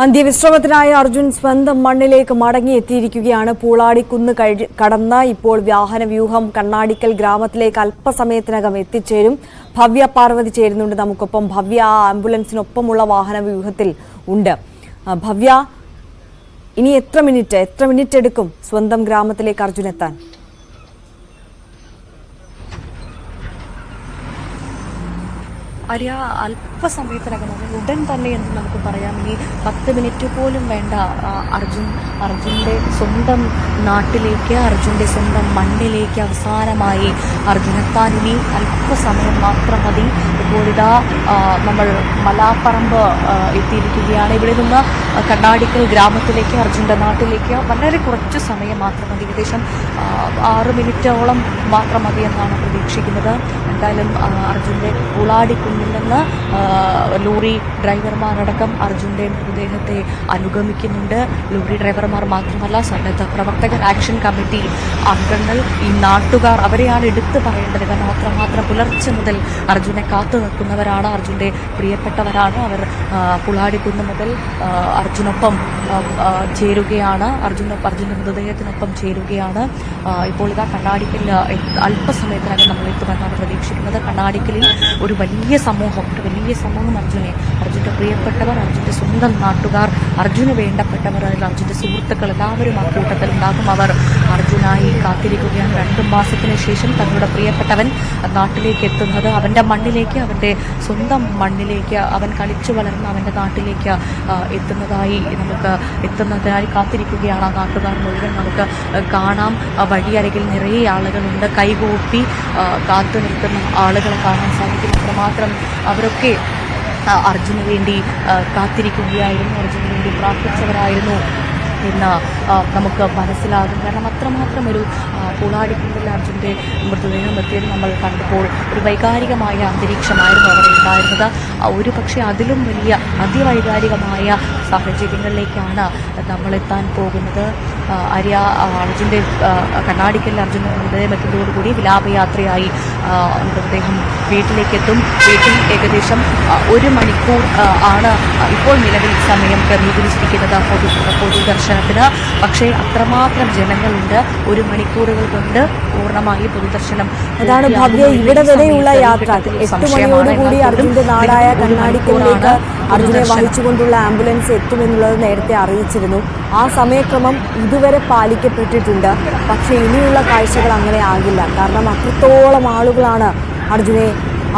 അന്ത്യവിശ്രമത്തിനായി അർജുൻ സ്വന്തം മണ്ണിലേക്ക് മടങ്ങിയെത്തിയിരിക്കുകയാണ്. പൂളാടിക്കുന്ന് കഴി- കടന്ന ഇപ്പോൾ വാഹനവ്യൂഹം കണ്ണാടിക്കൽ ഗ്രാമത്തിലേക്ക് അല്പസമയത്തിനകം എത്തിച്ചേരും. ഭവ്യ പാർവതി ചേരുന്നുണ്ട്. നമുക്കൊപ്പം ഭവ്യ ആ ആംബുലൻസിനൊപ്പമുള്ള വാഹനവ്യൂഹത്തിൽ ഉണ്ട്. ഭവ്യ ഇനി എത്ര മിനിറ്റ്? എത്ര മിനിറ്റ് എടുക്കും സ്വന്തം ഗ്രാമത്തിലേക്ക് അർജുൻ എത്താൻ? അരിയ അല്പസമയത്തിനകം ഉടൻ തന്നെ എന്ന് നമുക്ക് പറയാം. ഇനി പത്ത് മിനിറ്റ് പോലും വേണ്ട അർജുൻ അർജുന്റെ സ്വന്തം നാട്ടിലേക്ക് അർജുന്റെ സ്വന്തം മണ്ണിലേക്ക് അവസാനമായി അർജുനെത്താൻ ഇനി അല്പസമയം മാത്രം മതി. ഇപ്പോഴിതാ നമ്മൾ മലാപ്പറമ്പ് എത്തിയിരിക്കുകയാണ്. ഇവിടെ നിന്ന് കണ്ണാടിക്കൽ ഗ്രാമത്തിലേക്ക് അർജുന്റെ നാട്ടിലേക്ക് വളരെ കുറച്ച് സമയം മാത്രം മതി. ഏകദേശം ആറ് മിനിറ്റോളം മാത്രം മതി എന്നാണ് പ്രതീക്ഷിക്കുന്നത്. എന്തായാലും അർജുന്റെ ഉളാടിക്കുന്നിൽ നിന്ന് ലോറി ഡ്രൈവർമാരടക്കം അർജുന്റെ മൃതദേഹത്തെ അനുഗമിക്കുന്നുണ്ട്. ലോറി ഡ്രൈവർമാർ മാത്രമല്ല സന്നദ്ധ പ്രവർത്തകർ ആക്ഷൻ കമ്മിറ്റി അംഗങ്ങൾ ഈ നാട്ടുകാർ അവരെയാണ് എടുത്തു പറയേണ്ടത്. കാരണം അത്രമാത്രം പുലർച്ചെ മുതൽ അർജുനെ കാത്തു നിൽക്കുന്നവരാണ്. അർജുന്റെ പ്രിയപ്പെട്ടവരാണ് അവർ. പുളാടിക്കുന്ന് മുതൽ അർജുനൊപ്പം ചേരുകയാണ്. അർജുന അർജുന്റെ മൃതദേഹത്തിനൊപ്പം ചേരുകയാണ്. ഇപ്പോൾ ഇതാ കണ്ണാടിക്കൽ അല്പസമയത്തിനകം നമ്മൾ എത്തുമെന്നാണ് പ്രതീക്ഷിക്കുന്നത്. കണ്ണാടിക്കലിൽ ഒരു വലിയ സമൂഹം ഒരു വലിയ സമൂഹം അർജുനെ. അർജുന്റെ പ്രിയപ്പെട്ടവർ അർജുന്റെ സ്വന്തം നാട്ടുകാർ അർജുന് വേണ്ടപ്പെട്ടവർ അതിൽ അർജുന്റെ സുഹൃത്തുക്കൾ എല്ലാവരും ആ കൂട്ടത്തിൽ ഉണ്ടാകും. അവർ അർജുനായി കാത്തിരിക്കുകയാണ്. രണ്ടു മാസത്തിന് ശേഷം തങ്ങളുടെ പ്രിയപ്പെട്ടവൻ നാട്ടിലേക്ക് എത്തുന്നത് അവന്റെ മണ്ണിലേക്ക് അവന്റെ സ്വന്തം മണ്ണിലേക്ക് അവൻ കളിച്ചു വളർന്ന അവന്റെ നാട്ടിലേക്ക് എത്തുന്നതായി നമുക്ക് എത്തുന്നതിനായി കാത്തിരിക്കുകയാണ് ആ നാട്ടുകാർ മുഴുവൻ. നമുക്ക് കാണാം. വഴിയരകിൽ നിറയെ ആളുകളുണ്ട്. കൈകൂപ്പി കാത്തു നിൽക്കുന്ന ആളുകളെ കാണാൻ സാധിക്കും. അത്രമാത്രം അവരൊക്കെ അർജുന് വേണ്ടി കാത്തിരിക്കുകയായിരുന്നു. അർജുന് വേണ്ടി പ്രാർത്ഥിച്ചവരായിരുന്നു. എന്ന് നമുക്ക് മനസ്സിലാകും. കാരണം അത്രമാത്രം ഒരു പുളാടിക്കുന്നിൽ അർജുന്റെ മൃതദേഹം എത്തിയത് നമ്മൾ കണ്ടപ്പോൾ ഒരു വൈകാരികമായ അന്തരീക്ഷമായിരുന്നു അവിടെ ഉണ്ടായിരുന്നത്. ഒരു പക്ഷേ അതിലും വലിയ അതിവൈകാരികമായ സാഹചര്യങ്ങളിലേക്കാണ് നമ്മളെത്താൻ പോകുന്നത്. അരിയ അർജുന്റെ കണ്ണാടിക്കല്ല അർജുന്റെ മൃതദേഹം എത്തുന്നതോടുകൂടി വിലാപയാത്രയായി മൃതദേഹം വീട്ടിലേക്ക് എത്തും. വീട്ടിൽ ഏകദേശം ഒരു മണിക്കൂർ ആണ് ഇപ്പോൾ നിലവിൽ സമയം ക്രമീകരിച്ചിരിക്കുന്നത്. പൊതു പൊതുദർശനത്തിന് പക്ഷേ അത്രമാത്രം ജനങ്ങളുണ്ട്. ഒരു മണിക്കൂറുകൾ കൊണ്ട് പൂർണമായി പൊതുദർശനം അതാണ് ഭവ്യ ഇവിടെ വരെയുള്ള യാത്ര. എട്ട് മണിയോടുകൂടി അർജുന്റെ നാടായ കണ്ണാടിക്കലിലേക്ക് അർജുനെ വഹിച്ചുകൊണ്ടുള്ള ആംബുലൻസ് എത്തുമെന്നുള്ളത് നേരത്തെ അറിയിച്ചിരുന്നു. ആ സമയക്രമം ഇതുവരെ പാലിക്കപ്പെട്ടിട്ടുണ്ട്. പക്ഷേ ഇനിയുള്ള കാഴ്ചകൾ അങ്ങനെ ആകില്ല. കാരണം അത്രത്തോളം ആളുകളാണ് അർജുനെ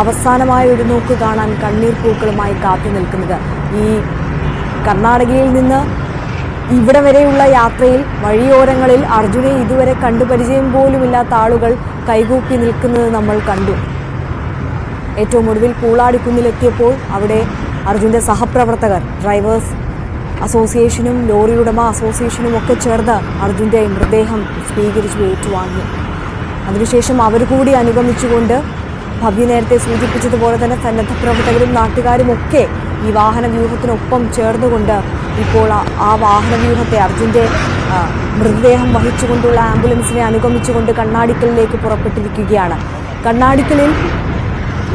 അവസാനമായ ഒരു നോക്ക് കാണാൻ കണ്ണീർ പൂക്കളുമായി കാത്തു നിൽക്കുന്നത്. ഈ കർണാടകയിൽ നിന്ന് ഇവിടെ വരെയുള്ള യാത്രയിൽ വഴിയോരങ്ങളിൽ അർജുനെ ഇതുവരെ കണ്ടുപരിചയം പോലുമില്ലാത്ത ആളുകൾ കൈകൂപ്പി നിൽക്കുന്നത് നമ്മൾ കണ്ടു. ഏറ്റവും ഒടുവിൽ പൂളാടിക്കുന്നിലെത്തിയപ്പോൾ അവിടെ അർജുന്റെ സഹപ്രവർത്തകർ ഡ്രൈവേഴ്സ് അസോസിയേഷനും ലോറി ഉടമ അസോസിയേഷനും ഒക്കെ ചേർന്ന് അർജുന്റെ മൃതദേഹം സ്വീകരിച്ചു ഏറ്റുവാങ്ങി. അതിനുശേഷം അവർ കൂടി അനുഗമിച്ചുകൊണ്ട് ഭവ്യ നേരത്തെ സൂചിപ്പിച്ചതുപോലെ തന്നെ സന്നദ്ധ പ്രവർത്തകരും നാട്ടുകാരും ഒക്കെ ഈ വാഹന വ്യൂഹത്തിനൊപ്പം ചേർന്നുകൊണ്ട് ഇപ്പോൾ ആ- ആ വാഹന വ്യൂഹത്തെ അർജുന്റെ മൃതദേഹം വഹിച്ചുകൊണ്ടുള്ള ആംബുലൻസിനെ അനുഗമിച്ചുകൊണ്ട് കണ്ണാടിക്കലിലേക്ക് പുറപ്പെട്ടിരിക്കുകയാണ്. കണ്ണാടിക്കലിൽ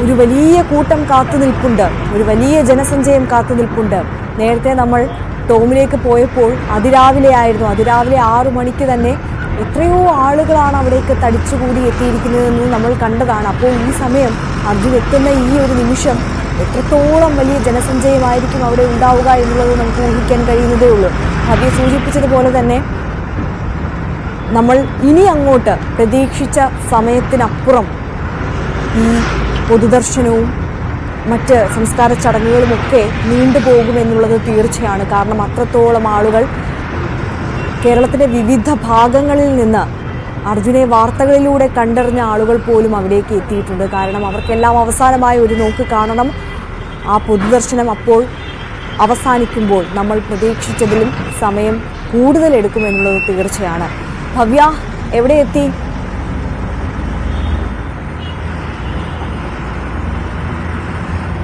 ഒരു വലിയ കൂട്ടം കാത്തു നിൽപ്പുണ്ട്. ഒരു വലിയ ജനസഞ്ചയം കാത്തു നിൽപ്പുണ്ട്. നേരത്തെ നമ്മൾ ടോമിലേക്ക് പോയപ്പോൾ അതിരാവിലെ ആയിരുന്നു. അതിരാവിലെ ആറു മണിക്ക് തന്നെ എത്രയോ ആളുകളാണ് അവിടേക്ക് തടിച്ചുകൂടി എത്തിയിരിക്കുന്നതെന്ന് നമ്മൾ കണ്ടതാണ്. അപ്പോൾ ഈ സമയം അർജുൻ എത്തുന്ന ഈ ഒരു നിമിഷം എത്രത്തോളം വലിയ ജനസഞ്ചയമായിരിക്കും അവിടെ ഉണ്ടാവുക എന്നുള്ളത് നമുക്ക് ഊഹിക്കാൻ കഴിയുന്നതേ ഉള്ളൂ. ഭവ്യ സൂചിപ്പിച്ചതുപോലെ തന്നെ നമ്മൾ ഇനി അങ്ങോട്ട് പ്രതീക്ഷിച്ച സമയത്തിനപ്പുറം ഈ പൊതുദർശനവും മറ്റ് സംസ്കാര ചടങ്ങുകളുമൊക്കെ നീണ്ടുപോകുമെന്നുള്ളത് തീർച്ചയാണ്. കാരണം അത്രത്തോളം ആളുകൾ കേരളത്തിന്റെ വിവിധ ഭാഗങ്ങളിൽ നിന്ന് അർജുനെ വാർത്തകളിലൂടെ കണ്ടറിഞ്ഞ ആളുകൾ പോലും അവിടേക്ക് എത്തിയിട്ടുണ്ട്. കാരണം അവർക്കെല്ലാം അവസാനമായി ഒരു നോക്ക് കാണണം. ആ പൊതുദർശനം അപ്പോൾ അവസാനിക്കുമ്പോൾ നമ്മൾ പ്രതീക്ഷിച്ചതിലും സമയം കൂടുതൽ എടുക്കുമെന്നുള്ളത് തീർച്ചയാണ്. ഭവ്യ എവിടെ എത്തി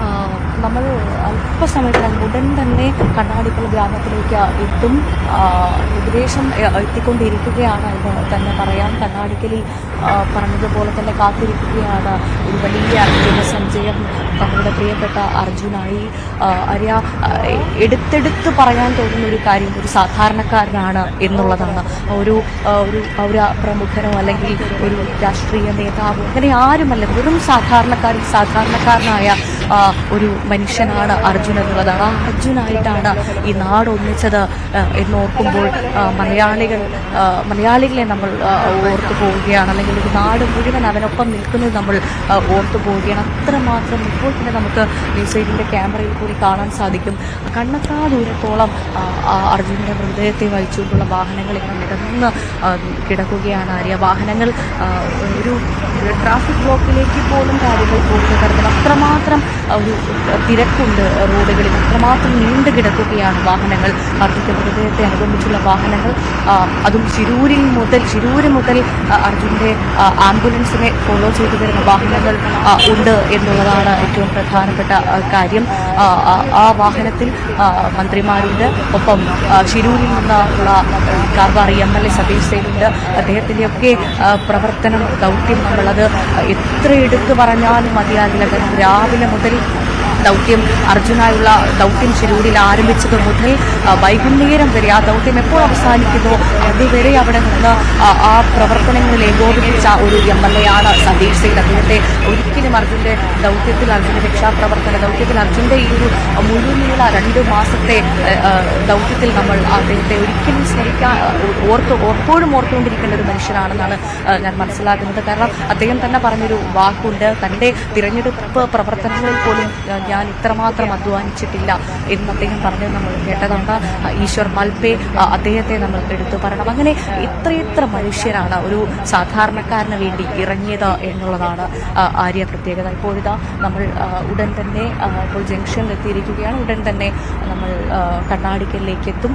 ആ, നമ്മൾ അല്പസമയത്തിനകം ഉടൻ തന്നെ കണ്ണാടിക്കൽ ഗ്രാമത്തിലേക്ക് എത്തും. ഏകദേശം എത്തിക്കൊണ്ടിരിക്കുകയാണ് എന്ന് തന്നെ പറയാം. കണ്ണാടിക്കലിൽ പറഞ്ഞതുപോലെ തന്നെ കാത്തിരിക്കുകയാണ് ഒരു വലിയ ജനസഞ്ചയം തങ്ങളുടെ പ്രിയപ്പെട്ട അർജുനായി. അറിയ എടുത്തെടുത്ത് പറയാൻ തോന്നുന്ന ഒരു കാര്യം ഒരു സാധാരണക്കാരനാണ് എന്നുള്ളതാണ്. ഒരു ഒരു പൗര പ്രമുഖനോ അല്ലെങ്കിൽ ഒരു രാഷ്ട്രീയ നേതാവോ അങ്ങനെ ആരുമല്ല. വെറും സാധാരണക്കാരിൽ സാധാരണക്കാരനായ ഒരു മനുഷ്യനാണ് അർജുൻ എന്നുള്ളതാണ് ആ അർജുനായിട്ടാണ് ഈ നാട് ഒന്നിച്ചത് എന്നോർക്കുമ്പോൾ മലയാളികൾ മലയാളികളെ നമ്മൾ ഓർത്തു പോവുകയാണ്. അല്ലെങ്കിൽ ഒരു നാട് മുഴുവൻ അവനൊപ്പം നിൽക്കുന്നത് നമ്മൾ ഓർത്തു പോവുകയാണ്. അത്രമാത്രം ഇപ്പോൾ തന്നെ നമുക്ക് മ്യൂസിയത്തിന്റെ ക്യാമറയിൽ കൂടി കാണാൻ സാധിക്കും. കണ്ണത്താ ദൂരത്തോളം അർജുനന്റെ മൃതദേഹത്തെ വഹിച്ചുകൊണ്ടുള്ള വാഹനങ്ങൾ ഇങ്ങനെ നിരന്ന് കിടക്കുകയാണ് ആര്യ. വാഹനങ്ങൾ ഒരു ട്രാഫിക് ബ്ലോക്കിലേക്ക് പോലും കാര്യങ്ങൾ പോകുന്ന തരത്തിൽ അത്രമാത്രം ഒരു തിരക്കുണ്ട് റോഡുകളിൽ അത്രമാത്രം നീണ്ടു കിടക്കുകയാണ് വാഹനങ്ങൾ. അർജുന മൃതദേഹത്തെ അനുഗമിച്ചുള്ള വാഹനങ്ങൾ. അതും ശിരൂരിൽ മുതൽ ശിരൂര് മുതൽ അർജുന്റെ ആംബുലൻസിനെ ഫോളോ ചെയ്തു വരുന്ന വാഹനങ്ങൾ ഉണ്ട് എന്നുള്ളതാണ് ഏറ്റവും പ്രധാനപ്പെട്ട കാര്യം. ആ, വാഹനത്തിൽ മന്ത്രിമാരുണ്ട്. ഒപ്പം ശിരൂരിൽ നിന്നുള്ള കാർവാറി എം എൽ എ സതീഷ് സേനുണ്ട്. അദ്ദേഹത്തിന്റെയൊക്കെ പ്രവർത്തനം ദൗത്യം നമ്മളത് എത്ര എടുത്തു പറഞ്ഞാലും മതിയാകില്ല. രാവിലെ മുതൽ ദൗത്യം അർജുനായുള്ള ദൗത്യം ശിരൂരിൽ ആരംഭിച്ചത് മുതൽ വൈകുന്നേരം വരെ ആ ദൗത്യം എപ്പോൾ അവസാനിക്കുന്നു അതുവരെ അവിടെ നിന്ന് ആ, പ്രവർത്തനങ്ങളിൽ ഏകോപിപ്പിച്ച ഒരു എം എൽ എ ആണ് സതീഷ് സിംഗ് അദ്ദേഹത്തെ ഒരിക്കലും അർജുന്റെ ദൗത്യത്തിൽ അർജുന്റെ രക്ഷാപ്രവർത്തന ദൗത്യത്തിൽ അർജുന്റെ ഈ ഒരു മുഴുവനുള്ള രണ്ട് മാസത്തെ ദൗത്യത്തിൽ നമ്മൾ അദ്ദേഹത്തെ ഒരിക്കലും സ്നേഹിക്കാൻ ഓർത്ത് എപ്പോഴും ഓർത്തുകൊണ്ടിരിക്കേണ്ട ഒരു മനുഷ്യനാണെന്നാണ് ഞാൻ മനസ്സിലാക്കുന്നത്. കാരണം അദ്ദേഹം തന്നെ പറഞ്ഞൊരു വാക്കുണ്ട് തന്റെ തിരഞ്ഞെടുപ്പ് പ്രവർത്തനങ്ങളിൽ പോലും ഞാൻ ഇത്രമാത്രം അധ്വാനിച്ചിട്ടില്ല എന്ന് അദ്ദേഹം പറഞ്ഞത് നമ്മൾ കേട്ടതാണ്. ഈശ്വർ മൽപേ അദ്ദേഹത്തെ നമ്മൾ എടുത്തു പറയണം. അങ്ങനെ ഇത്രയെത്ര മനുഷ്യരാണ് ഒരു സാധാരണക്കാരന് വേണ്ടി ഇറങ്ങിയത് എന്നുള്ളതാണ് ആര്യ പ്രത്യേകത. ഇപ്പോഴിതാ നമ്മൾ ഉടൻ തന്നെ ഇപ്പോൾ ജംഗ്ഷനിൽ എത്തിയിരിക്കുകയാണ് ഉടൻ തന്നെ നമ്മൾ കണ്ണാടിക്കലിലേക്ക് എത്തും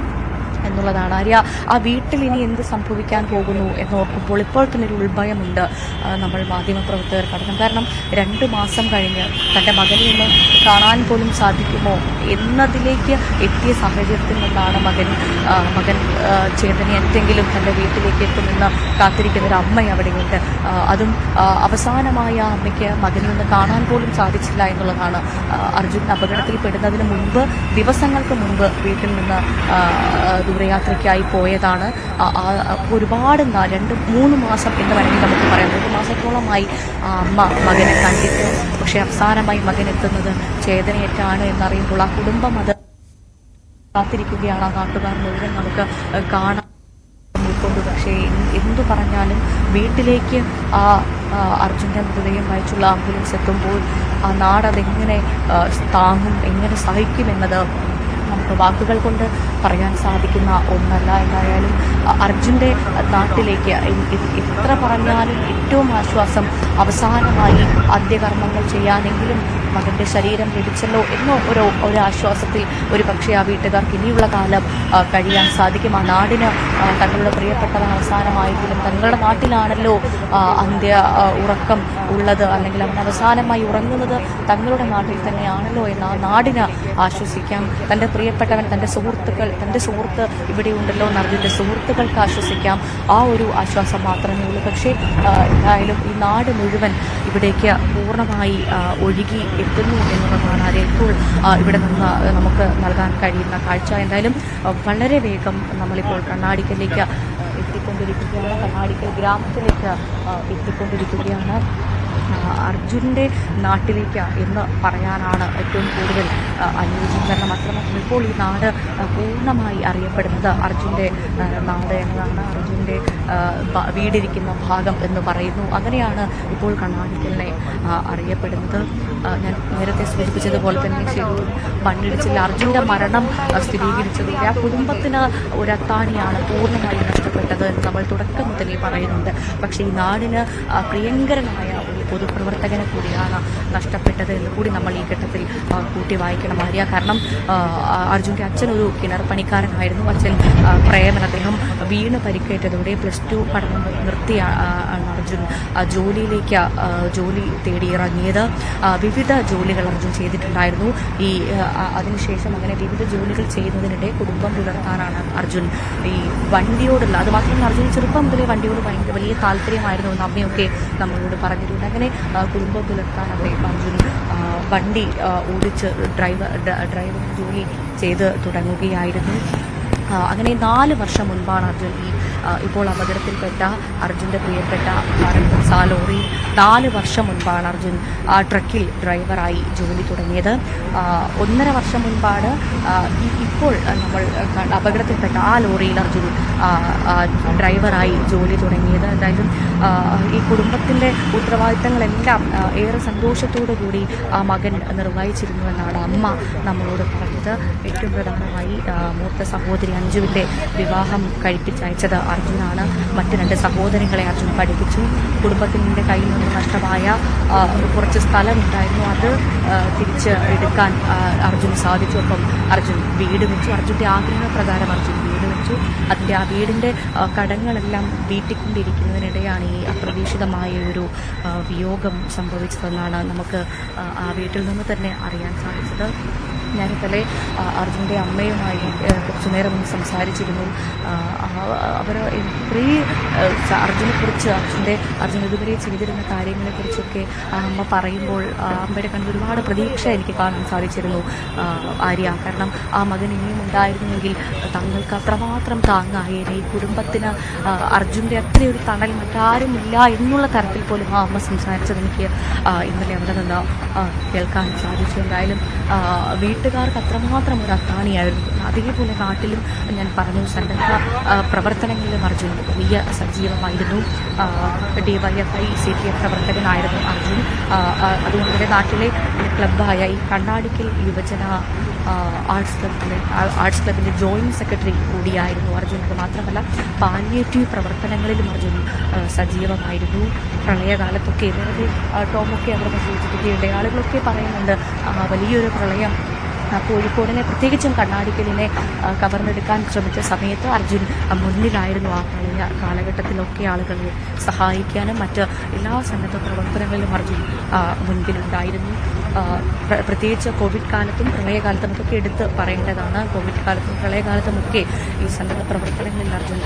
എന്നുള്ളതാണ്. ആര്യ ആ വീട്ടിൽ ഇനി എന്ത് സംഭവിക്കാൻ പോകുന്നു എന്നോർക്കുമ്പോൾ ഇപ്പോൾ തന്നെ ഒരു ഉൾഭയമുണ്ട് ആ, നമ്മൾ മാധ്യമപ്രവർത്തകർ കടന്നു കാരണം രണ്ട് മാസം കഴിഞ്ഞ് തന്റെ മകനെ ഒന്ന് കാണാൻ പോലും സാധിക്കുമോ എന്നതിലേക്ക് എത്തിയ സാഹചര്യത്തിൽ നിന്നാണ് മകൻ മകൻ ചേതന എന്തെങ്കിലും തന്റെ വീട്ടിലേക്ക് എത്തുമെന്ന് കാത്തിരിക്കുന്ന ഒരു അമ്മ അവിടെയുണ്ട്. അതും അവസാനമായി ആ അമ്മയ്ക്ക് മകനെ ഒന്ന് കാണാൻ പോലും സാധിച്ചില്ല എന്നുള്ളതാണ്. അർജുൻ അപകടത്തിൽ പെടുന്നതിന് മുൻപ് ദിവസങ്ങൾക്ക് മുമ്പ് വീട്ടിൽ നിന്ന് ആ, ആ, ദൂരയാത്രയ്ക്കായി പോയതാണ് ഒരുപാട് രണ്ട് മൂന്ന് മാസം എന്ന് വേണമെങ്കിൽ നമുക്ക് പറയാം. മൂന്ന് മാസത്തോളമായി ആ അമ്മ മകനെ കണ്ടിട്ട് പക്ഷേ അവസാനമായി മകൻ എത്തുന്നത് ചേതനയേറ്റാണ് എന്നറിയുമ്പോൾ ആ കുടുംബം അത് കാത്തിരിക്കുകയാണ് ആ നാട്ടുകാർ മുഴുവൻ നമുക്ക് കാണാൻ ഉൾക്കൊണ്ട്. പക്ഷേ എന്ത് പറഞ്ഞാലും വീട്ടിലേക്ക് ആ അർജുന്റെ മൃതദേഹം വഹിച്ചുള്ള ആംബുലൻസ് എത്തുമ്പോൾ ആ നാടതെങ്ങനെ താങ്ങും എങ്ങനെ സഹിക്കുമെന്നത് നമുക്ക് വാക്കുകൾ കൊണ്ട് പറയാൻ സാധിക്കുന്ന ഒന്നല്ല. എന്തായാലും അർജുന്റെ നാട്ടിലേക്ക് എത്ര പറഞ്ഞാലും ഏറ്റവും ആശ്വാസം അവസാനമായി അന്ത്യകർമ്മങ്ങൾ ചെയ്യാനെങ്കിലും മകന്റെ ശരീരം ലഭിച്ചല്ലോ എന്നോ ഒരു ഒരു ആശ്വാസത്തിൽ ഒരു പക്ഷേ ആ വീട്ടുകാർക്ക് ഇനിയുള്ള കാലം കഴിയാൻ സാധിക്കും ആ നാടിന് തങ്ങളുടെ പ്രിയപ്പെട്ടവൻ അവസാനമായെങ്കിലും തങ്ങളുടെ നാട്ടിലാണല്ലോ അന്ത്യ ഉറക്കം ഉള്ളത്. അല്ലെങ്കിൽ അവൻ അവസാനമായി ഉറങ്ങുന്നത് തങ്ങളുടെ നാട്ടിൽ തന്നെയാണല്ലോ എന്ന് ആ നാടിന് ആശ്വസിക്കാം. തന്റെ പ്രിയപ്പെട്ടവൻ തന്റെ സുഹൃത്തുക്കൾ തന്റെ സുഹൃത്ത് ഇവിടെ ഉണ്ടല്ലോ അറിഞ്ഞിട്ട് സുഹൃത്തുക്കൾക്ക് ആശ്വസിക്കാം. ആ ഒരു ആശ്വാസം മാത്രമേ ഉള്ളൂ. പക്ഷേ എന്തായാലും ഈ നാട് മുഴുവൻ ഇവിടേക്ക് പൂർണമായി ഒഴുകി എത്തുന്നു എന്നുള്ളതാണ് ഇപ്പോൾ ഇവിടെ നിന്ന് നമുക്ക് നൽകാൻ കഴിയുന്ന കാഴ്ച. എന്തായാലും വളരെ വേഗം നമ്മളിപ്പോൾ കണ്ണാടിക്കലേക്ക് എത്തിക്കൊണ്ടിരിക്കുകയാണ്. കണ്ണാടിക്കൽ ഗ്രാമത്തിലേക്ക് എത്തിക്കൊണ്ടിരിക്കുകയാണ്. അർജുന്റെ നാട്ടിലേക്ക് എന്ന് പറയാനാണ് ഏറ്റവും കൂടുതൽ അനുയോജ്യം കാരണം അത്രമാത്രം ഇപ്പോൾ ഈ നാട് പൂർണമായി അറിയപ്പെടുന്നത് അർജുന്റെ നാട് എന്നതാണ്. അർജുന്റെ വീടിരിക്കുന്ന ഭാഗം എന്ന് പറയുന്നു. അങ്ങനെയാണ് ഇപ്പോൾ കണ്ണാടിക്കലിനെ അറിയപ്പെടുന്നത്. ഞാൻ നേരത്തെ സൂചിപ്പിച്ചതുപോലെ തന്നെ ശരി മണ്ണിടിച്ചിൽ അർജുന്റെ മരണം ആ, ആ കുടുംബത്തിന് ഒരു പൂർണമായി നഷ്ടപ്പെട്ടത് എന്ന് നമ്മൾ തുടക്കം മുതലേ പറയുന്നുണ്ട്. പക്ഷേ ഈ നാടിന് പ്രിയങ്കരമായ പൊതുപ്രവർത്തകനെ കൂടിയാണ് നഷ്ടപ്പെട്ടത് എന്ന് കൂടി നമ്മൾ ഈ ഘട്ടത്തിൽ കൂട്ടി വായിക്കണം. ആര്യ കാരണം അർജുന്റെ അച്ഛൻ ഒരു കിണർ പണിക്കാരനായിരുന്നു അച്ഛൻ പ്രേമൻ അദ്ദേഹം വീണ് പരിക്കേറ്റതോടെ പ്ലസ് ടു പഠനം നിർത്തിയ അർജുൻ ജോലിയിലേക്ക് ജോലി തേടി ഇറങ്ങിയത്. വിവിധ ജോലികൾ അർജുൻ ചെയ്തിട്ടുണ്ടായിരുന്നു. ഈ അതിനുശേഷം അങ്ങനെ വിവിധ ജോലികൾ ചെയ്യുന്നതിനിടെ കുടുംബം പുലർത്താനാണ് അർജുൻ ഈ വണ്ടിയോടുള്ള അത് മാത്രമല്ല അർജുൻ ചെറുപ്പം മുതലേ വണ്ടിയോട് ഭയങ്കര വലിയ താല്പര്യമായിരുന്നു എന്ന് അമ്മയൊക്കെ നമ്മളോട് പറഞ്ഞിട്ടുണ്ട്. അങ്ങനെ കുടുംബം പുലർത്താൻ അദ്ദേഹം അർജുൻ വണ്ടി ഓടിച്ച് ഡ്രൈവർ ഡ്രൈവർ ജോലി ചെയ്ത് തുടങ്ങുകയായിരുന്നു. അങ്ങനെ നാല് വർഷം മുൻപാണ് അർജുൻ ഈ ഇപ്പോൾ അപകടത്തിൽപ്പെട്ട അർജുന്റെ പ്രിയപ്പെട്ട സാലോറി ലോറി നാല് വർഷം മുൻപാണ് അർജുൻ ട്രക്കിൽ ഡ്രൈവറായി ജോലി തുടങ്ങിയത്. ഒന്നര വർഷം മുൻപാണ് ഇപ്പോൾ നമ്മൾ അപകടത്തിൽപ്പെട്ട ആ ലോറിയിൽ അർജുൻ ഡ്രൈവറായി ജോലി തുടങ്ങിയത്. എന്തായാലും ഈ കുടുംബത്തിന്റെ ഉത്തരവാദിത്തങ്ങളെല്ലാം ഏറെ സന്തോഷത്തോടു കൂടി ആ മകൻ നിർവഹിച്ചിരുന്നു എന്നാണ് അമ്മ നമ്മളോട് പറഞ്ഞത്. ഏറ്റവും പ്രധാനമായി മൂത്ത സഹോദരി അഞ്ജുവിന്റെ വിവാഹം കഴിപ്പിച്ചയച്ചത് അർജുനാണ് മറ്റു രണ്ട് സഹോദരങ്ങളെ അർജുൻ പഠിപ്പിച്ചു. കുടുംബത്തിന്റെ കയ്യിൽ നിന്ന് നഷ്ടമായ കുറച്ച് സ്ഥലമുണ്ടായിരുന്നു. അത് തിരിച്ച് എടുക്കാൻ അർജുന് സാധിച്ചു. അപ്പം അർജുൻ വീട് വെച്ചു. അർജുന്റെ ആഗ്രഹപ്രകാരം അർജുൻ വീട് വെച്ചു. അതിന്റെ ആ വീടിന്റെ കടങ്ങളെല്ലാം വീട്ടിക്കൊണ്ടിരിക്കുന്നതിനിടെയാണ് ഈ അപ്രതീക്ഷിതമായ ഒരു വിയോഗം സംഭവിച്ചതെന്നാണ് നമുക്ക് ആ വീട്ടിൽ നിന്ന് തന്നെ അറിയാൻ സാധിച്ചത്. ഞാൻ ഇന്നലെ അർജുന്റെ അമ്മയുമായി കുറച്ചു നേരം സംസാരിച്ചിരുന്നു. അവർ കുറേ അർജുനെ കുറിച്ച് അർജുന്റെ അർജുൻ ഇതുവരെ ചെയ്തിരുന്ന കാര്യങ്ങളെക്കുറിച്ചൊക്കെ ആ അമ്മ പറയുമ്പോൾ ആ അമ്മയുടെ കണ്ണിൽ ഒരുപാട് പ്രതീക്ഷ എനിക്ക് കാണാൻ സാധിച്ചിരുന്നു ആര്യ. കാരണം ആ മകൻ ഇനിയും ഉണ്ടായിരുന്നുവെങ്കിൽ തങ്ങൾക്ക് അത്രമാത്രം താങ്ങായേനെ. ഈ കുടുംബത്തിന് അർജുന്റെ അത്രയൊരു തണൽ മറ്റാരുമില്ല എന്നുള്ള തരത്തിൽ പോലും ആ അമ്മ സംസാരിച്ചത് എനിക്ക് ഇന്നലെ അവിടെ നിന്ന് കേൾക്കാൻ സാധിച്ചു. എന്തായാലും ആ, വീട്ടുകാർക്ക് അത്രമാത്രം ഒരു അത്താണിയായിരുന്നു. അതേപോലെ നാട്ടിലും ഞാൻ പറഞ്ഞു സന്നദ്ധ പ്രവർത്തനങ്ങളിലും അർജുൻ വലിയ സജീവമായിരുന്നു. D Y F I C P F പ്രവർത്തകനായിരുന്നു Arjun. അതുകൊണ്ട് തന്നെ നാട്ടിലെ ക്ലബ്ബായ ഈ കണ്ണാടിക്കൽ യുവജന ആർട്സ് ക്ലബിലെ ആർട്സ് ക്ലബിന്റെ ജോയിന്റ് സെക്രട്ടറി കൂടിയായിരുന്നു അർജുൻ. അത് മാത്രമല്ല പാലിയേറ്റീവ് പ്രവർത്തനങ്ങളിലും അർജുൻ സജീവമായിരുന്നു. പ്രളയകാലത്തൊക്കെ ഇവരുടെ ടോമൊക്കെ അവിടെ സൂചിപ്പിക്കുകയുണ്ട് ആളുകളൊക്കെ പറയുന്നുണ്ട്. വലിയൊരു പ്രളയം കോഴിക്കോടിനെ പ്രത്യേകിച്ചും കണ്ണാടിക്കലിനെ കവർന്നെടുക്കാൻ ശ്രമിച്ച സമയത്ത് അർജുൻ മുന്നിലായിരുന്നു ആ കഴിഞ്ഞ കാലഘട്ടത്തിലൊക്കെ ആളുകളെ സഹായിക്കാനും മറ്റ് എല്ലാ സന്നദ്ധ പ്രവർത്തനങ്ങളിലും അർജുൻ മുൻപിലുണ്ടായിരുന്നു. പ്രത്യേകിച്ച് കോവിഡ് കാലത്തും പ്രളയകാലത്തും ഒക്കെ എടുത്ത് പറയേണ്ടതാണ്. കോവിഡ് കാലത്തും പ്രളയകാലത്തുമൊക്കെ ഈ സന്നദ്ധ പ്രവർത്തനങ്ങളിൽ അർജുൻ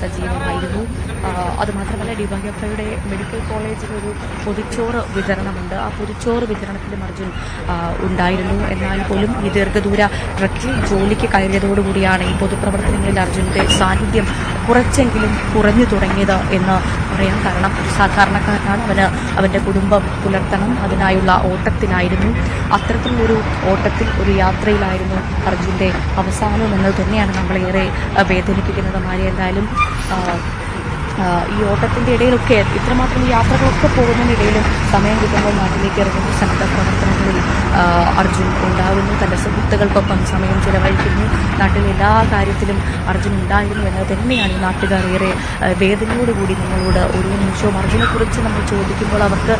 സജീവമായിരുന്നു. അതുമാത്രമല്ല ഡിവൈഎഫ്ഐയുടെ മെഡിക്കൽ കോളേജിൽ ഒരു പൊതിച്ചോറ് വിതരണമുണ്ട്. ആ പൊതിച്ചോറ് വിതരണത്തിലും അർജുൻ ഉണ്ടായിരുന്നു. എന്നാൽ പോലും ഈ ദീർഘദൂര ട്രക്കിൽ ജോലിക്ക് കയറിയതോടുകൂടിയാണ് ഈ പൊതുപ്രവർത്തനങ്ങളിൽ അർജുന്റെ സാന്നിധ്യം കുറച്ചെങ്കിലും കുറഞ്ഞു തുടങ്ങിയത് എന്ന് പറയാം കാരണം. ഒരു സാധാരണക്കാരനാണ് അവന് അവന്റെ കുടുംബം പുലർത്തണം. അതിനായുള്ള ഓട്ടത്തിലായിരുന്നു. അത്തരത്തിലുള്ളൊരു ഓട്ടത്തിൽ ഒരു യാത്രയിലായിരുന്നു അർജുന്റെ അവസാനം എന്നത് തന്നെയാണ് നമ്മളേറെ വേദനിപ്പിക്കുന്നത്. മാറി എന്തായാലും ഈ ഓട്ടത്തിന്റെ ഇടയിലൊക്കെ ഇത്രമാത്രം യാത്രകളൊക്കെ പോകുന്നതിനിടയിലും സമയം കിട്ടുമ്പോൾ നാട്ടിലേക്ക് ഇറങ്ങുന്ന സന്നദ്ധ പ്രവർത്തനങ്ങളിൽ അർജുൻ ഉണ്ടാകുന്നു. തന്റെ സുഹൃത്തുക്കൾക്കൊപ്പം സമയം ചിലവഴിക്കുന്നു. നാട്ടിലെ എല്ലാ കാര്യത്തിലും അർജുൻ ഉണ്ടായിരുന്നു എന്നത് തന്നെയാണ് ഈ നാട്ടുകാർ ഏറെ വേദനയോടുകൂടി നമ്മളോട് ഓരോ നിമിഷവും അർജുനെക്കുറിച്ച് നമ്മൾ ചോദിക്കുമ്പോൾ അവർക്ക്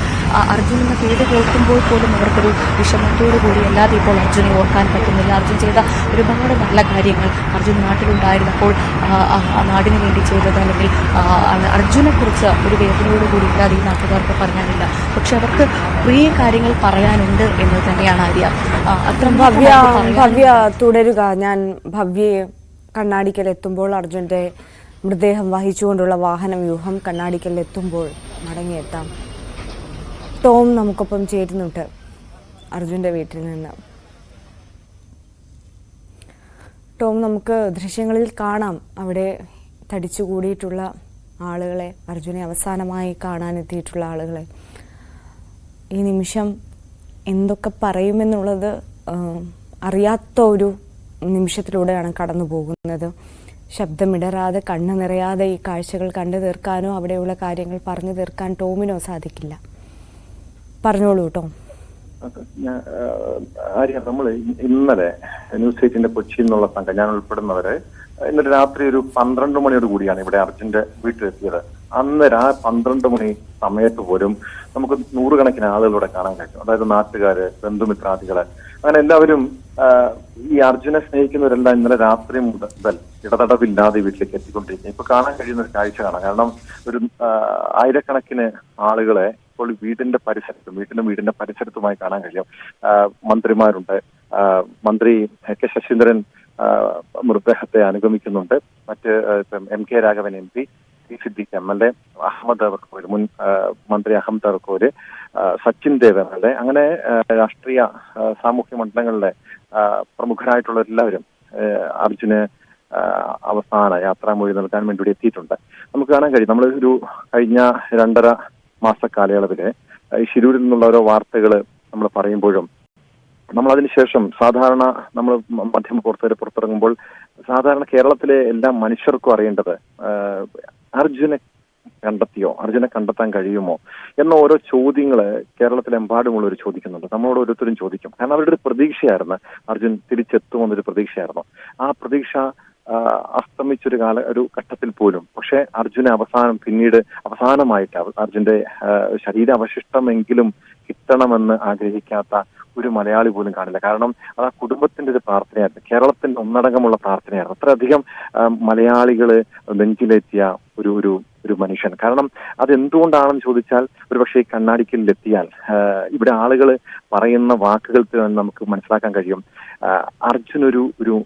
അർജുൻ എന്ന പേര് കേൾക്കുമ്പോൾ പോലും അവർക്കൊരു വിഷമത്തോടു കൂടി അല്ലാതെ ഇപ്പോൾ അർജുനെ ഓർക്കാൻ പറ്റുന്നില്ല. അർജുൻ ചെയ്ത ഒരുപാട് നല്ല കാര്യങ്ങൾ അർജുൻ നാട്ടിലുണ്ടായിരുന്നപ്പോൾ നാടിന് വേണ്ടി ചെയ്തത് അല്ലെങ്കിൽ ആ, അർജുനെ കുറിച്ച് ഒരു വേദനയോട് കൂടി ഇല്ലാതെ ഈ നാട്ടുകാർക്ക് പറയാനില്ല. പക്ഷെ അവർക്ക് കുറേ കാര്യങ്ങൾ പറയാനുണ്ട് എന്ന് തന്നെയാണ് ആര്യ. അത്ര ഭവ്യ ഭവ്യ തുടരുക ഞാൻ ഭവ്യയെ കണ്ണാടിക്കൽ എത്തുമ്പോൾ അർജുന്റെ മൃതദേഹം വഹിച്ചുകൊണ്ടുള്ള വാഹന വ്യൂഹം കണ്ണാടിക്കൽ എത്തുമ്പോൾ മടങ്ങിയെത്താം. ടോം നമുക്കൊപ്പം ചേരുന്നുണ്ട് അർജുന്റെ വീട്ടിൽ നിന്ന്. ടോം നമുക്ക് ദൃശ്യങ്ങളിൽ കാണാം. അവിടെ തടിച്ചുകൂടിയിട്ടുള്ള ആളുകളെ അർജുനെ അവസാനമായി കാണാനെത്തിയിട്ടുള്ള ആളുകളെ. ഈ നിമിഷം എന്തൊക്കെ പറയുമെന്നുള്ളത് അറിയാത്ത ഒരു നിമിഷത്തിലൂടെയാണ് കടന്നു പോകുന്നത്. ശബ്ദമിടരാതെ കണ്ണ് നിറയാതെ ഈ കാഴ്ചകൾ കണ്ടു തീർക്കാനോ അവിടെയുള്ള കാര്യങ്ങൾ പറഞ്ഞു തീർക്കാൻ ടോമിനോ സാധിക്കില്ല. പറഞ്ഞോളൂ ടോം. ഞാൻ, ആ, ആര്യ നമ്മൾ ഇന്നലെ ന്യൂസ് എയ്റ്റിന്റെ കൊച്ചിയിൽ സംഘം ഞാൻ ഉൾപ്പെടുന്നവര് ഇന്നലെ രാത്രി ഒരു പന്ത്രണ്ട് മണിയോട് കൂടിയാണ് ഇവിടെ അർജുന്റെ വീട്ടിലെത്തിയത്. അന്ന് രാ പന്ത്രണ്ട് മണി സമയത്ത് പോലും നമുക്ക് നൂറുകണക്കിന് ആളുകളോടെ കാണാൻ കഴിയും. അതായത് നാട്ടുകാര് ബന്ധുമിത്രാദികൾ അങ്ങനെ എല്ലാവരും ഈ അർജുനെ സ്നേഹിക്കുന്നവരെല്ലാം ഇന്നലെ രാത്രി മുതൽ ഇടതടവില്ലാതെ വീട്ടിലേക്ക് എത്തിക്കൊണ്ടിരിക്കുക ഇപ്പൊ കാണാൻ കഴിയുന്ന ഒരു കാഴ്ച കാണാം. കാരണം ഒരു ആയിരക്കണക്കിന് ആളുകളെ ഇപ്പോൾ വീടിന്റെ പരിസരത്തും വീട്ടിലും വീടിന്റെ പരിസരത്തുമായി കാണാൻ കഴിയും. മന്ത്രിമാരുണ്ട്. മന്ത്രി കെ ശശീന്ദ്രൻ മൃതദേഹത്തെ അനുഗമിക്കുന്നുണ്ട്. മറ്റ് ഇപ്പം M K Raghavan M P P Siddique M L A Ahammad അവർക്കോര് മുൻ മന്ത്രി Ahmed അവർക്കോര് Sachin Dev M L A അങ്ങനെ രാഷ്ട്രീയ സാമൂഹ്യ മണ്ഡലങ്ങളിലെ പ്രമുഖരായിട്ടുള്ള എല്ലാവരും അർജുന് അവസാന അവസാന യാത്രാമൊഴി നൽകാൻ വേണ്ടി ഇവിടെ എത്തിയിട്ടുണ്ട്. നമുക്ക് കാണാൻ കഴിയും. നമ്മൾ ഒരു കഴിഞ്ഞ രണ്ടര മാസ കാലയളവിൽ ഈ ശിരൂരിൽ നിന്നുള്ള ഓരോ വാർത്തകൾ നമ്മൾ പറയുമ്പോഴും നമ്മൾ അതിനുശേഷം സാധാരണ നമ്മൾ മാധ്യമ പ്രവർത്തകർ പുറത്തിറങ്ങുമ്പോൾ സാധാരണ കേരളത്തിലെ എല്ലാ മനുഷ്യർക്കും അറിയേണ്ടത് അർജുനെ കണ്ടെത്തിയോ അർജുനെ കണ്ടെത്താൻ കഴിയുമോ എന്ന ഓരോ ചോദ്യങ്ങൾ കേരളത്തിലെമ്പാടുമുള്ളവർ ചോദിക്കുന്നുണ്ട്. നമ്മളോട് ഓരോരുത്തരും ചോദിക്കും. കാരണം അവരുടെ ഒരു പ്രതീക്ഷയായിരുന്നു അർജുൻ തിരിച്ചെത്തുമെന്നൊരു പ്രതീക്ഷയായിരുന്നു. ആ പ്രതീക്ഷ അസ്തമിച്ചൊരു കാല ഒരു ഘട്ടത്തിൽ പോലും. പക്ഷെ അർജുന അവസാനം പിന്നീട് അവസാനമായിട്ട് അവ- അർജുന്റെ ശരീരാവശിഷ്ടമെങ്കിലും കിട്ടണമെന്ന് ആഗ്രഹിക്കാത്ത ഒരു മലയാളി പോലും കാണില്ല. കാരണം അത് ആ കുടുംബത്തിന്റെ ഒരു പ്രാർത്ഥനയായിരുന്നു. കേരളത്തിന്റെ ഒന്നടങ്കമുള്ള പ്രാർത്ഥനയായിരുന്നു. അത്രയധികം മലയാളികൾ നെഞ്ചിലേറ്റിയ ഒരു ഒരു ഒരു മനുഷ്യൻ. കാരണം അത് എന്തുകൊണ്ടാണെന്ന് ചോദിച്ചാൽ ഒരുപക്ഷെ ഈ കണ്ണാടിക്കലിലെത്തിയാൽ ഇവിടെ ആളുകൾ പറയുന്ന വാക്കുകൾക്ക് തന്നെ നമുക്ക് മനസ്സിലാക്കാൻ കഴിയും. അർജുൻ ഒരു ഒരു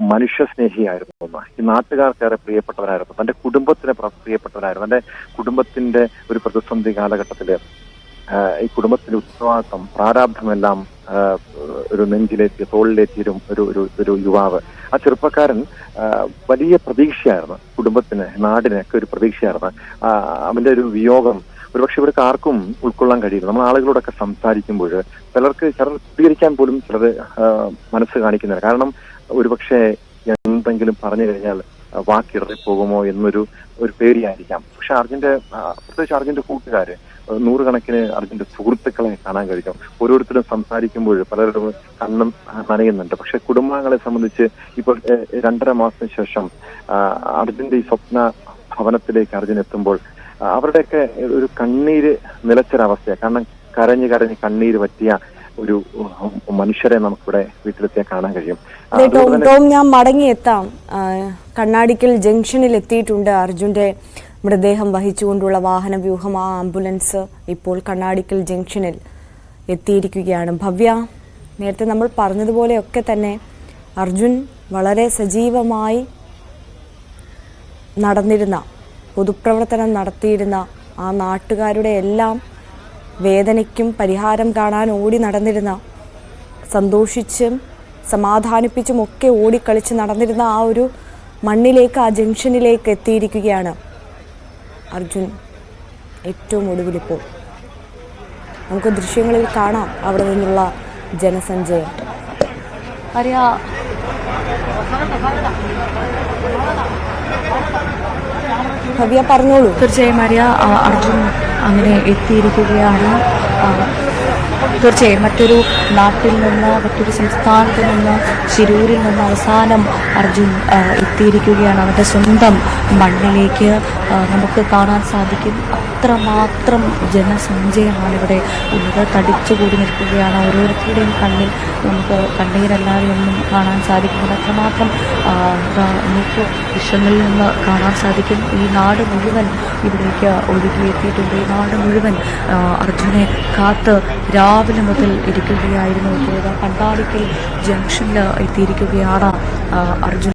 മനുഷ്യസ്നേഹിയായിരുന്നു മനുഷ്യ സ്നേഹിയായിരുന്നു ഒന്ന് ഈ നാട്ടുകാർക്കേറെ പ്രിയപ്പെട്ടവരായിരുന്നു. തന്റെ കുടുംബത്തിന് പ്ര- പ്രിയപ്പെട്ടവരായിരുന്നു. തന്റെ കുടുംബത്തിന്റെ ഒരു പ്രതിസന്ധി കാലഘട്ടത്തിൽ ആ, ഈ കുടുംബത്തിന്റെ ഉത്തരവാദിത്വം പ്രാരാബ്ധമെല്ലാം ഒരു നെഞ്ചിലേറ്റിയ തോളിലേറ്റിയ ഒരു ഒരു ഒരു യുവാവ്. ആ ചെറുപ്പക്കാരൻ വലിയ പ്രതീക്ഷയായിരുന്നു. കുടുംബത്തിന് നാടിനൊക്കെ ഒരു പ്രതീക്ഷയായിരുന്നു. അവന്റെ ഒരു വിയോഗം ഒരുപക്ഷെ ഇവർക്ക് ആർക്കും ഉൾക്കൊള്ളാൻ കഴിയില്ല. നമ്മൾ ആളുകളോടൊക്കെ സംസാരിക്കുമ്പോൾ ചിലർക്ക് ചിലർ പ്രതികരിക്കാൻ പോലും ചിലർ മനസ്സ് കാണിക്കുന്നില്ല. കാരണം ഒരുപക്ഷെ എന്തെങ്കിലും പറഞ്ഞു കഴിഞ്ഞാൽ വാക്കിടറി പോകുമോ എന്നൊരു ഒരു പേടിയായിരിക്കാം. പക്ഷെ അർജുന്റെ പ്രത്യേകിച്ച് അർജുന്റെ കൂട്ടുകാര് നൂറുകണക്കിന് അർജുന്റെ സുഹൃത്തുക്കളെ കാണാൻ കഴിയും. ഓരോരുത്തരും സംസാരിക്കുമ്പോൾ പലരും കണ്ണും നനയുന്നുണ്ട്. പക്ഷെ കുടുംബാംഗങ്ങളെ സംബന്ധിച്ച് ഇപ്പോൾ രണ്ടര മാസത്തിന് ശേഷം അർജുന്റെ ഈ സ്വപ്ന ഭവനത്തിലേക്ക് അർജുൻ എത്തുമ്പോൾ അവരുടെയൊക്കെ ഒരു കണ്ണീര് നിലച്ചൊരവസ്ഥയാണ്. കാരണം കരഞ്ഞു കരഞ്ഞ് കണ്ണീര് പറ്റിയ ഒരു മനുഷ്യരെ നമുക്കിവിടെ വീട്ടിലെത്തിയാൽ കാണാൻ കഴിയും. ടോം ഞാൻ മടങ്ങിയെത്താം. കണ്ണാടിക്കൽ ജംഗ്ഷനിൽ എത്തിയിട്ടുണ്ട് അർജുന്റെ മൃതദേഹം വഹിച്ചുകൊണ്ടുള്ള വാഹന വ്യൂഹം ആ ആംബുലൻസ് ഇപ്പോൾ കണ്ണാടിക്കൽ ജംഗ്ഷനിൽ എത്തിയിരിക്കുകയാണ്. ഭവ്യ നേരത്തെ നമ്മൾ പറഞ്ഞതുപോലെയൊക്കെ തന്നെ അർജുൻ വളരെ സജീവമായി നടന്നിരുന്ന പൊതുപ്രവർത്തനം നടത്തിയിരുന്ന ആ നാട്ടുകാരുടെ എല്ലാം വേദനയ്ക്കും പരിഹാരം കാണാൻ ഓടി നടന്നിരുന്ന സന്തോഷിച്ചും സമാധാനിപ്പിച്ചും ഒക്കെ ഓടിക്കളിച്ച് നടന്നിരുന്ന ആ ഒരു മണ്ണിലേക്ക് ആ ജംഗ്ഷനിലേക്ക് എത്തിയിരിക്കുകയാണ്. അർജുൻ ഏറ്റവും ഒടുവിലിപ്പോൾ നമുക്ക് ദൃശ്യങ്ങളിൽ കാണാം അവിടെ നിന്നുള്ള ജനസഞ്ചയം. അറിയാ. ഭവ്യ പറഞ്ഞോളൂ. തീർച്ചയായും അറിയാ. അർജുൻ അങ്ങനെ എത്തിയിരിക്കുകയാണ്. തീർച്ചയായും മറ്റൊരു നാട്ടിൽ നിന്ന് മറ്റൊരു സംസ്ഥാനത്ത് നിന്ന് ശിരൂരിൽ നിന്ന് അവസാനം അർജുൻ എത്തിയിരിക്കുകയാണ് അവന്റെ സ്വന്തം മണ്ണിലേക്ക്. നമുക്ക് കാണാൻ സാധിക്കും അത്രമാത്രം ജനസഞ്ചയമാണ് ഇവിടെ ഉള്ളത്. തടിച്ചുകൂടി നിൽക്കുകയാണ്. ഓരോരുത്തരുടെയും കണ്ണിൽ നമുക്ക് കണ്ണീരല്ലാതെ ഒന്നും കാണാൻ സാധിക്കുന്നത് അത്രമാത്രം നമുക്ക് വിഷങ്ങളിൽ നിന്ന് കാണാൻ സാധിക്കും. ഈ നാട് മുഴുവൻ ഇവിടേക്ക് ഒഴുകിയെത്തിയിട്ടുണ്ട്. ഈ നാട് മുഴുവൻ അർജുനെ കാത്ത് രാവിലെ മുതൽ ഇരിക്കുകയായിരുന്നു ഇപ്പോൾ ജംഗ്ഷനിൽ എത്തിയിരിക്കുകയാണ് അർജുൻ.